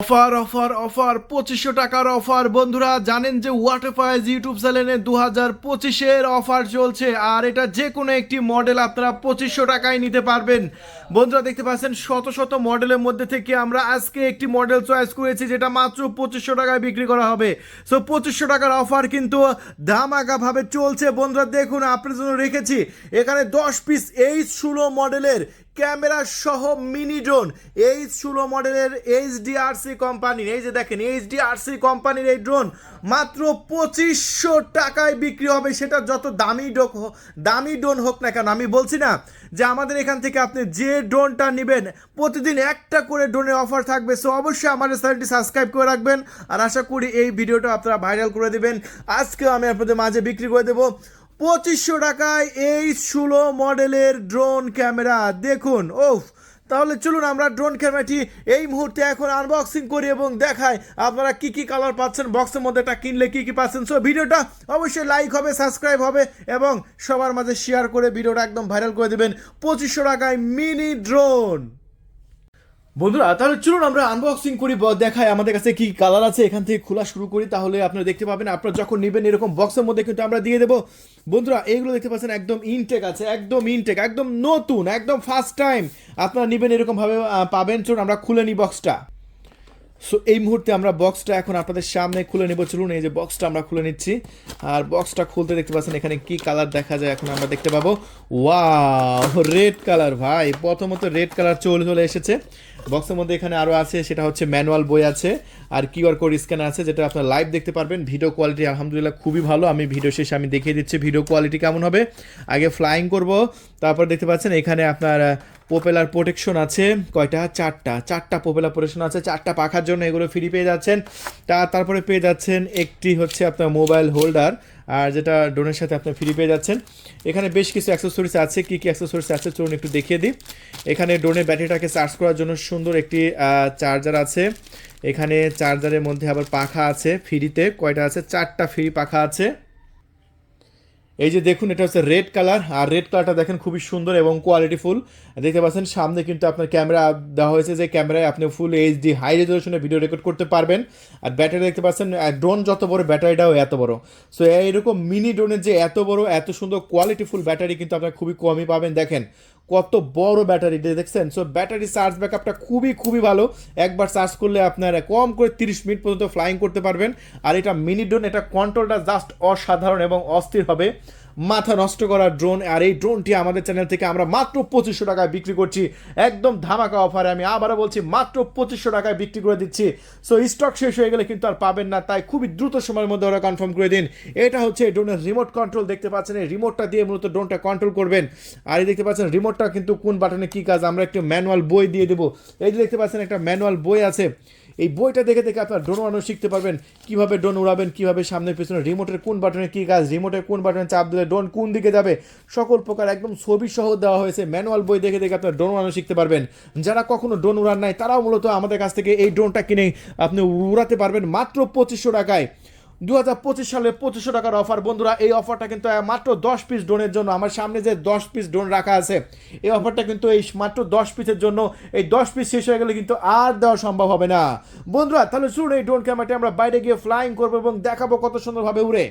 Offer offer offer, পঁচিশশো টাকার offer. বন্ধুরা, জানেন যে ওয়াটারফাইজ ইউটিউব চ্যানেলে দু হাজার পঁচিশের অফার চলছে, আর এটা যে কোনো একটি মডেল আপনারা পঁচিশশো টাকায় নিতে পারবেন। বন্ধুরা, দেখতে পাচ্ছেন, শত শত মডেলের মধ্যে থেকে আমরা আজকে একটি মডেল চয়েস করেছি, যেটা মাত্র পঁচিশশো টাকায় বিক্রি করা হবে। সো পঁচিশশো টাকার অফার কিন্তু ধামাকাভাবে চলছে। বন্ধুরা, দেখুন আপনার জন্য রেখেছি। এখানে দশ পিস এইচ ষোলো মডেলের ক্যামেরা সহ মিনি ড্রোন। এইচ ষোলো মডেলের এইচডিআরসি কোম্পানির, এই যে দেখেন এইচডিআরসি কোম্পানির এই ড্রোন মাত্র পঁচিশশো টাকায় বিক্রি হবে। সেটা যত দামি ডোক দামি ড্রোন হোক না কেন, আমি বলছি না যে আমাদের এখান থেকে আপনি যে ড্রোনটা নেবেন, প্রতিদিন একটা করে ড্রোনের অফার থাকবে। সো অবশ্যই আমাদের চ্যানেলটি সাবস্ক্রাইব করে রাখবেন। আর আশা করি এই ভিডিওটা আপনারা ভাইরাল করে দেবেন। আজকেও আমি আপনাদের মাঝে বিক্রি করে দেবো পঁচিশশো টাকায় এই ষোলো মডেলের ড্রোন ক্যামেরা। দেখুন ওফ তাহলে চলুন আমরা ড্রোন ক্যামেরাটি এই মুহূর্তে এখন আনবক্সিং করি এবং দেখাই আপনারা কি কি কালার পাচ্ছেন বক্সের মধ্যে এটা কিনলে কি কি পাচ্ছেন। সো ভিডিওটা অবশ্যই লাইক হবে সাবস্ক্রাইব হবে এবং সবার মাঝে শেয়ার করে ভিডিওটা একদম ভাইরাল করে দেবেন। পঁচিশশো টাকায় মিনি ড্রোন বন্ধুরা, তাহলে চলুন আমরা আনবক্সিং করি দেখায় আমাদের কাছে কি কালার আছে, এখান থেকে খোলা শুরু করি, তাহলে আপনারা দেখতে পাবেন, আপনারা যখন নেবেন এরকম বক্সের মধ্যে কিন্তু আমরা দিয়ে দেবো। বন্ধুরা, এইগুলো দেখতে পাচ্ছেন, একদম ইনটেক আছে, একদম ইনটেক একদম নতুন, একদম ফার্স্ট টাইম আপনারা নেবেন এরকমভাবে পাবেন, চলুন আমরা খুলে নিই বক্সটা সো এই মুহূর্তে আমরা বক্সটা এখন আপনাদের সামনে খুলে নেব, চলুন এই যে বক্সটা আমরা খুলে নিচ্ছি। আর বক্সটা খুলতে দেখতে পাচ্ছেন, এখানে কি কালার দেখা যায় এখন আমরা দেখতে পাবো। ওয়াও রেড কালার ভাই, প্রথমত রেড কালার চলে চলে এসেছে। বক্সের মধ্যে এখানে আরও আছে, সেটা হচ্ছে ম্যানুয়াল বই আছে, আর কিউআর কোড স্ক্যান আছে, যেটা আপনার লাইভ দেখতে পারবেন। ভিডিও কোয়ালিটি আলহামদুলিল্লাহ খুবই ভালো। আমি ভিডিও শেষে আমি দেখিয়ে দিচ্ছি ভিডিও কোয়ালিটি কেমন হবে। আগে ফ্লাইং করব, তারপর দেখতে পাচ্ছেন এখানে আপনার পোপেলার প্রোটেকশন আছে। কয়টা? চারটা। চারটা পোপেলার প্রোটেকশন আছে। চারটা পাখার জন্য এগুলো ফ্রি পেয়ে যাচ্ছেন। তা তারপরে পেয়ে যাচ্ছেন একটি হচ্ছে আপনার মোবাইল হোল্ডার আর যেটা ড্রোনের সাথে আপনি ফ্রি পেয়ে যাচ্ছেন। এখানে বেশ কিছু অ্যাক্সেসরিজ আছে। কী কী অ্যাক্সেসরিজ আছে চলুন একটু দেখিয়ে দিই। এখানে ড্রোনের ব্যাটারিটাকে চার্জ করার জন্য সুন্দর একটি চার্জার আছে। এখানে চার্জারের মধ্যে আবার পাখা আছে ফ্রিতে কয়টা আছে? চারটা ফ্রি পাখা আছে। এই যে দেখুন, এটা হচ্ছে রেড কালার আর রেড কালারটা দেখেন খুবই সুন্দর এবং কোয়ালিটিফুল দেখতে পাচ্ছেন, সামনে কিন্তু আপনার ক্যামেরা দেওয়া হয়েছে যে ক্যামেরায় আপনি ফুল এইচডি হাই রেজলিউশনে ভিডিও রেকর্ড করতে পারবেন। আর ব্যাটারি দেখতে পাচ্ছেন ড্রোন যত বড় ব্যাটারিটাও এত বড়। সো এইরকম মিনি ড্রোনের যে এত বড়, এত সুন্দর কোয়ালিটিফুল ব্যাটারি কিন্তু আপনার খুবই কমই পাবেন। দেখেন কত বড় ব্যাটারি দেখছেন? সো ব্যাটারি চার্জ ব্যাকআপটা খুবই খুবই ভালো। একবার চার্জ করলে আপনারা কম করে তিরিশ মিনিট পর্যন্ত ফ্লাইং করতে পারবেন। আর এটা মিনিডোন এটা কন্ট্রোলটা জাস্ট অসাধারণ এবং অস্থির হবে। মাথা নষ্ট করা ড্রোন আর এই ড্রোনটি আমাদের চ্যানেল থেকে আমরা মাত্র পঁচিশশো টাকায় বিক্রি করছি। একদম ধামাকা অফারে আমি আবারও বলছি, মাত্র পঁচিশশো টাকায় বিক্রি করে দিচ্ছি। সো স্টক শেষ হয়ে গেলে কিন্তু আর পাবেন না, তাই খুবই দ্রুত সময়ের মধ্যে ওরা কনফার্ম করে দিন। এটা হচ্ছে ড্রোনের রিমোট কন্ট্রোল দেখতে পাচ্ছেন এই রিমোটটা দিয়ে মূলত ড্রোনটা কন্ট্রোল করবেন। আর এই দেখতে পাচ্ছেন রিমোটটা কিন্তু কোন বাটনে কী কাজ, আমরা একটু ম্যানুয়াল বই দিয়ে দেবো। এই যে দেখতে পাচ্ছেন একটা ম্যানুয়াল বই আছে। এই বইটা দেখে দেখে আপনার ড্রোন উড়ানো শিখতে পারবেন। কীভাবে ড্রোন উড়াবেন, কীভাবে সামনে পিছনে রিমোটের কোন বাটনে কী কাজ রিমোটের কোন বাটনে চাপ দিলে ড্রোন কোন দিকে যাবে? সকল প্রকার একদম ছবি সহ দেওয়া হয়েছে। ম্যানুয়াল বই দেখে দেখে আপনার ড্রোন উড়ানো শিখতে পারবেন। যারা কখনো ড্রোন উড়ান নাই, তারাও মূলত আমাদের কাছ থেকে এই ড্রোনটা কিনে আপনি উড়াতে পারবেন মাত্র পঁচিশশো টাকায়। দু হাজার পঁচিশ সালে পঁচিশশো টাকার অফার বন্ধুরা, এই অফারটা কিন্তু মাত্র দশ পিস ডোনের জন্য, আমার সামনে যে দশ পিস ডোন রাখা আছে, এই অফারটা কিন্তু এই মাত্র দশ পিসের জন্য, এই দশ পিস শেষ হয়ে গেলে কিন্তু আর দেওয়া সম্ভব হবে না। বন্ধুরা, তাহলে শুনুন এই ড্রোন ক্যামেরাটি আমরা বাইরে গিয়ে ফ্লাইং করব এবং দেখাবো কত সুন্দরভাবে উড়ে।